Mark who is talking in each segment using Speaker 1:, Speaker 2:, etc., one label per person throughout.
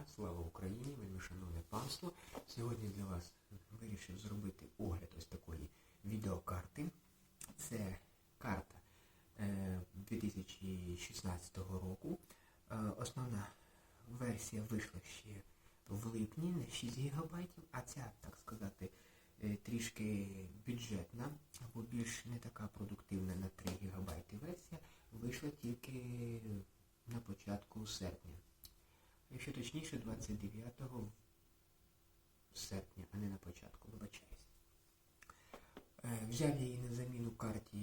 Speaker 1: дня, слава Україні, вельми шановне панство. Сьогодні для вас вирішив зробити огляд ось такої відеокарти. Це карта е, 2016 року. Е, основна версія вийшла ще в липні на 6 ГБ, а ця, так сказати, е, трішки бюджетна або більш не така продуктивна на 3 ГБ версія вийшла тільки на початку серпня. Якщо точніше, 29 серпня, а не на початку, вибачаюсь. Е, Взяв я її на заміну карті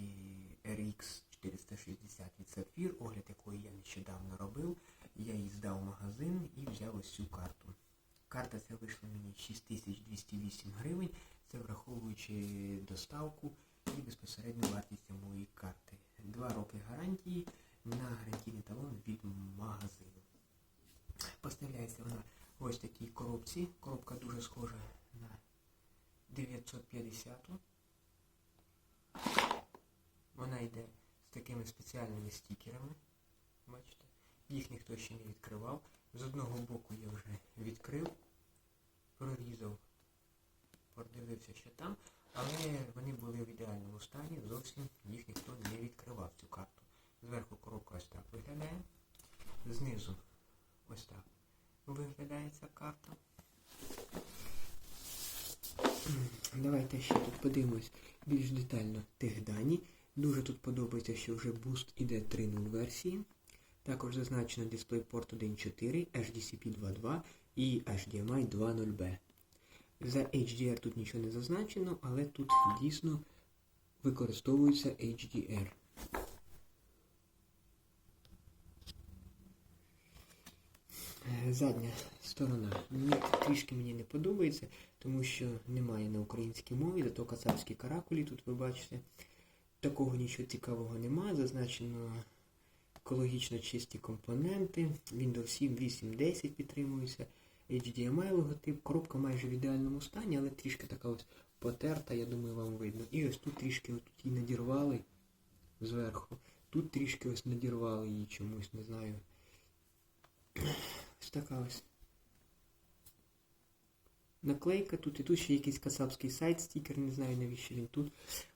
Speaker 1: RX 460 від Sapphire, огляд якої я нещодавно робив. Я її здав в магазин і взяв ось цю карту. Карта ця вийшла мені 6208 гривень, це враховуючи доставку і безпосередню вартість самої карти. Два роки гарантії на гарантійний талон від магазину. Поставляється вона в ось такій коробці. Коробка дуже схожа на 950. Вона йде з такими спеціальними стікерами. Бачите? Їх ніхто ще не відкривав. З одного боку я вже відкрив, прорізав, подивився, що там, але вони були в ідеальному стані, зовсім їх ніхто не відкривав цю карту. Зверху коробка ось так виглядає. Знизу ось так виглядає ця карта. Давайте ще тут подивимось більш детально тих дані. Дуже тут подобається, що вже буст іде 3.0 версії. Також зазначено DisplayPort 1.4, HDCP 2.2 і HDMI 2.0B. За HDR тут нічого не зазначено, але тут дійсно використовується HDR. Е, Задня сторона мені трішки мені не подобається, тому що немає на українській мові, зато кацапські каракулі тут ви бачите. Такого нічого цікавого немає. Зазначено екологічно чисті компоненти. Windows 7, 8, 10 підтримується. HDMI логотип, коробка майже в ідеальному стані, але трішки така ось потерта, я думаю, вам видно. І ось тут трішки ось її надірвали зверху. Тут трішки ось надірвали її чомусь, не знаю. Ось така ось. Наклейка тут і тут ще якийсь кацапський сайт, стікер, не знаю навіщо він тут.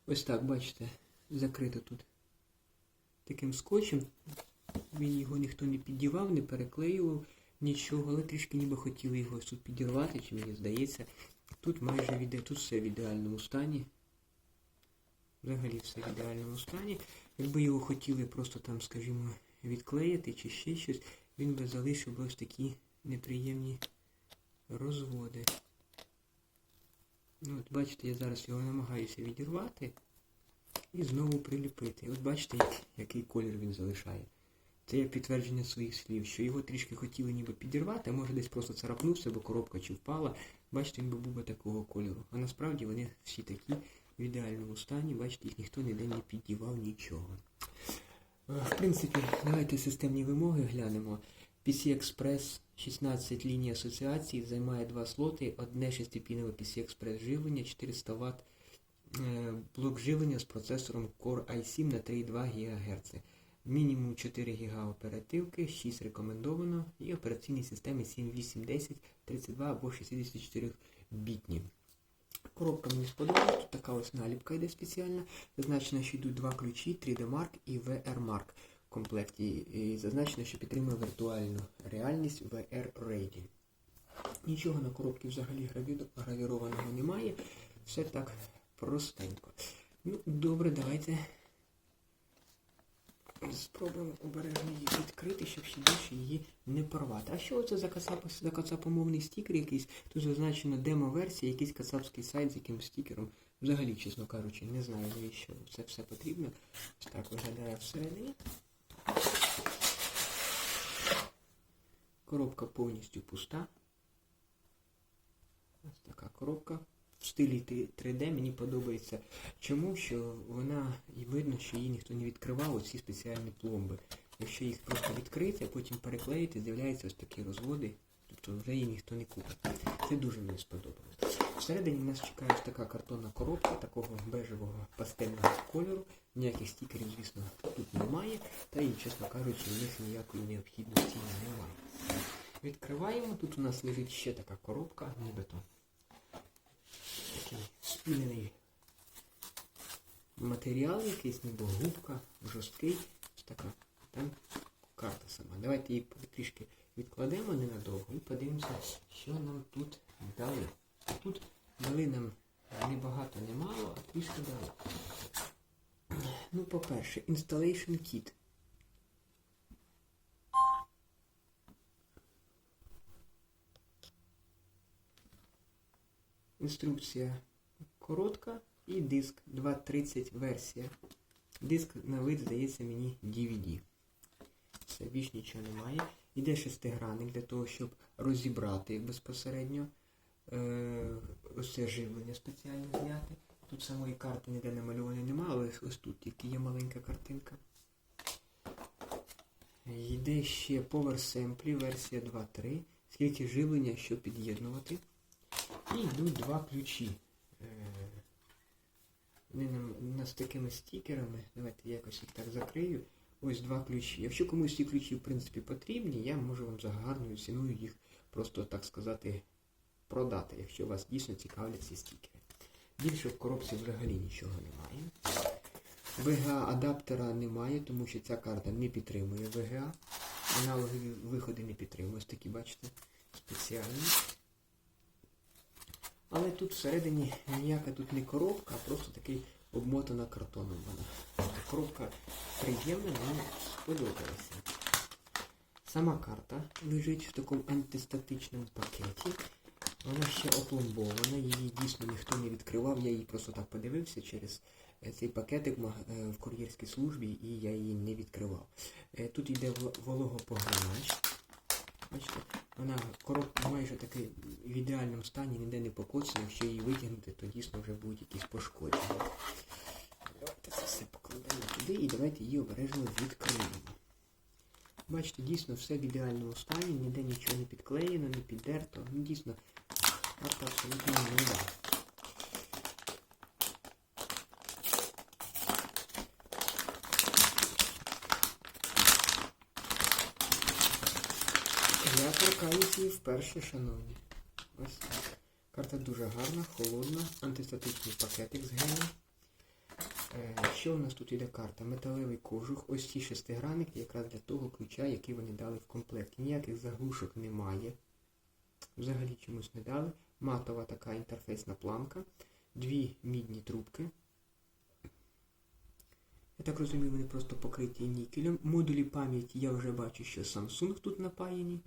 Speaker 1: Ось так, бачите, закрито тут таким скотчем. Він його ніхто не піддівав, не переклеював, нічого, але трішки ніби хотіли його тут підірвати, чи мені здається. Тут майже віде, тут все в ідеальному стані. Взагалі все в ідеальному стані. Якби його хотіли просто там, скажімо, відклеїти чи ще щось, він би залишив ось такі неприємні розводи. Ну, от бачите, я зараз його намагаюся відірвати і знову приліпити. От бачите, як- який колір він залишає. Це є підтвердження своїх слів, що його трішки хотіли ніби підірвати, а може десь просто царапнувся, бо коробка чи впала. Бачите, він би був би такого кольору. А насправді вони всі такі в ідеальному стані, бачите, їх ніхто ніде не піддівав нічого. Е, В принципі, давайте системні вимоги глянемо. PC Express 16 ліній асоціації займає два слоти, одне шестипінове PC Express живлення, 400 Вт е, блок живлення з процесором Core i7 на 3,2 ГГц. Мінімум 4 ГБ оперативки, 6 рекомендовано і операційні системи 7, 8, 10, 32 або 64 бітні. Коробка мені сподобалась, тут така ось наліпка йде спеціальна. Зазначено, що йдуть два ключі 3D Mark і VR Mark в комплекті. І зазначено, що підтримує віртуальну реальність VR Ready. Нічого на коробці взагалі гравірованого немає. Все так простенько. Ну, добре, давайте спробуємо обережно її відкрити, щоб ще більше її не порвати. А що це за кацап, за кацапомовний стікер якийсь? Тут зазначено демо-версія, якийсь кацапський сайт з якимось стікером. Взагалі, чесно кажучи, не знаю, навіщо це все потрібно. Ось так виглядає всередині. Коробка повністю пуста. Ось така коробка. Стилі 3D мені подобається. Чому? Що вона і видно, що її ніхто не відкривав, оці спеціальні пломби. Якщо їх просто відкрити, а потім переклеїти, з'являються ось такі розводи, тобто вже її ніхто не купить. Це дуже мені сподобалось. Всередині нас чекає ось така картонна коробка, такого бежевого пастельного кольору. Ніяких стікерів, звісно, тут немає, та і, чесно кажучи, в них ніякої необхідності немає. Відкриваємо. Тут у нас лежить ще така коробка, нібито. Спінений матеріал якийсь, ніби губка, жорсткий. Ось така. Там карта сама. Давайте її трішки відкладемо ненадовго і подивимося, що нам тут дали. Тут дали нам не багато, не мало, а трішки дали. Ну, по-перше, Installation Kit. Інструкція коротка і диск 2.30 версія. Диск на вид, здається, мені DVD. Все, більш нічого немає. Іде шестигранник для того, щоб розібрати безпосередньо е, живлення спеціально зняти. Тут самої карти ніде намальованої немає, але ось тут тільки є маленька картинка. Йде ще Power Sample, версія 2.3. Скільки живлення, що під'єднувати. І йдуть два ключі. Е, Вони у нас такими стікерами. Давайте я якось їх так закрию. Ось два ключі. Якщо комусь ці ключі, в принципі, потрібні, я можу вам за гарною ціною їх просто, так сказати, продати, якщо вас дійсно цікавлять ці стікери. Більше в коробці взагалі нічого немає. VGA-адаптера немає, тому що ця карта не підтримує VGA. Аналогові виходи не підтримує. Такі, бачите, спеціальні. Але тут всередині ніяка тут не коробка, а просто такий обмотана картоном вона. Коробка приємна, мені сподобалася. Сама карта лежить в такому антистатичному пакеті. Вона ще опломбована, її дійсно ніхто не відкривав, я її просто так подивився через е, цей пакетик е, в кур'єрській службі і я її не відкривав. Е, Тут йде вол- вологопоглинач. Бачите, вона коробка майже таки в ідеальному стані, ніде не покоцана. Якщо її витягнути, то дійсно вже будуть якісь пошкодження. Давайте це все покладемо туди і давайте її обережно відкриємо. Бачите, дійсно все в ідеальному стані, ніде нічого не підклеєно, не піддерто. Ну, дійсно, карта абсолютно нова. Я торкаюсь її вперше, шановні. Ось так. Карта дуже гарна, холодна, антистатичний пакетик з гелем. Е, Що у нас тут іде карта? Металевий кожух, ось ці шестигранники якраз для того ключа, який вони дали в комплекті. Ніяких заглушок немає. Взагалі чомусь не дали. Матова така інтерфейсна планка. Дві мідні трубки. Я так розумію, вони просто покриті нікелем. Модулі пам'яті я вже бачу, що Samsung тут напаяні.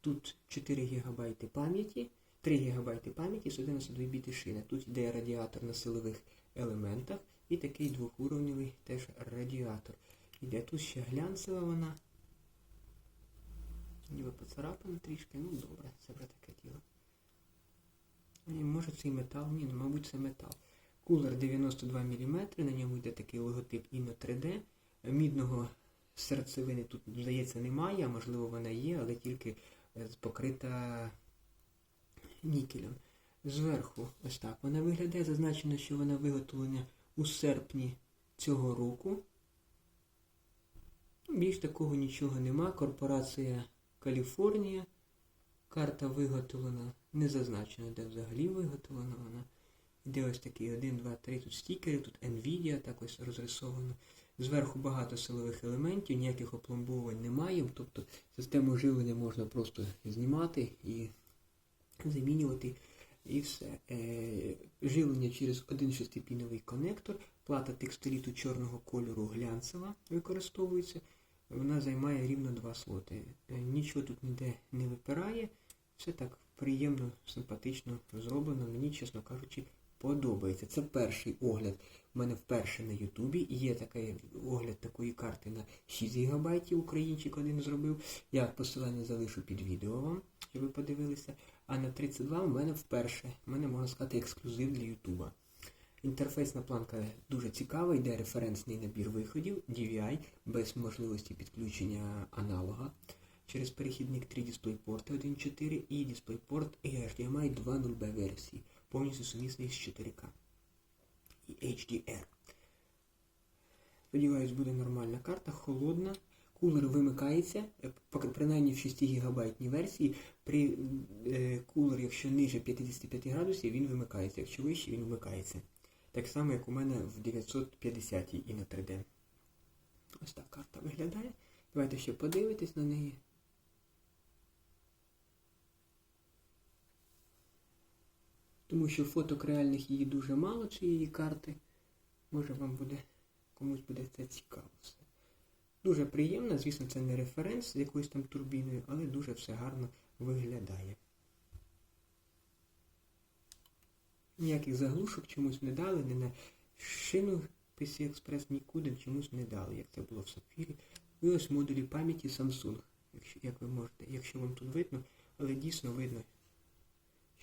Speaker 1: Тут 4 ГБ пам'яті, 3 ГБ пам'яті з 11 біти шини. Тут йде радіатор на силових елементах і такий двохуровневий теж радіатор. Іде тут ще глянцева вона. Ніби поцарапана трішки, ну добре, це вже таке діло. І може це і метал? Ні, ну мабуть це метал. Кулер 92 мм, на ньому йде такий логотип Inno 3D. Мідного серцевини тут, здається, немає, а можливо вона є, але тільки покрита нікелем. Зверху ось так вона виглядає. Зазначено, що вона виготовлена у серпні цього року. Більш такого нічого нема. Корпорація Каліфорнія. Карта виготовлена, не зазначено, де взагалі виготовлена вона. Іде ось такий 1, 2, 3, тут стікери, тут Nvidia так ось розрисовано. Зверху багато силових елементів, ніяких опломбовувань немає. Тобто систему живлення можна просто знімати і замінювати. І все. Е, живлення через один шестипіновий конектор. Плата текстиліту чорного кольору глянцева використовується. Вона займає рівно два слоти. Е, нічого тут ніде не випирає. Все так приємно, симпатично зроблено. Мені, чесно кажучи, подобається. Це перший огляд у мене вперше на Ютубі. Є такий огляд такої карти на 6 ГБ, українчик один зробив. Я посилання залишу під відео вам, щоб ви подивилися. А на 32 у мене вперше. У мене, можна сказати, ексклюзив для Ютуба. Інтерфейсна планка дуже цікава, йде референсний набір виходів, DVI, без можливості підключення аналога. Через перехідник 3 DisplayPort 1.4 і DisplayPort HDMI 2.0B версії, повністю сумісний з 4К і HDR. Сподіваюсь, буде нормальна карта, холодна. Кулер вимикається, е, принаймні в 6 гігабайтній версії. При е, кулер, якщо ниже 55 градусів, він вимикається. Якщо вище, він вмикається. Так само, як у мене в 950 і на 3D. Ось так карта виглядає. Давайте ще подивитись на неї. Тому що фоток реальних її дуже мало, цієї карти. Може вам буде, комусь буде це цікаво. Дуже приємно, звісно, це не референс з якоюсь там турбіною, але дуже все гарно виглядає. Ніяких заглушок чомусь не дали, не на шину PC Express нікуди чомусь не дали, як це було в Сапфірі. І ось модулі пам'яті Samsung, якщо, як ви можете, якщо вам тут видно, але дійсно видно,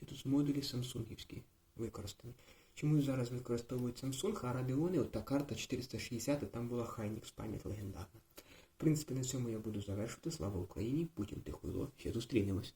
Speaker 1: що тут модулі самсунгівські використані. Чомусь зараз використовують Samsung, а Radeon, от та карта 460, а там була Hynix пам'ять легендарна. В принципі, на цьому я буду завершувати. Слава Україні! Путін тихо, Ще зустрінемось.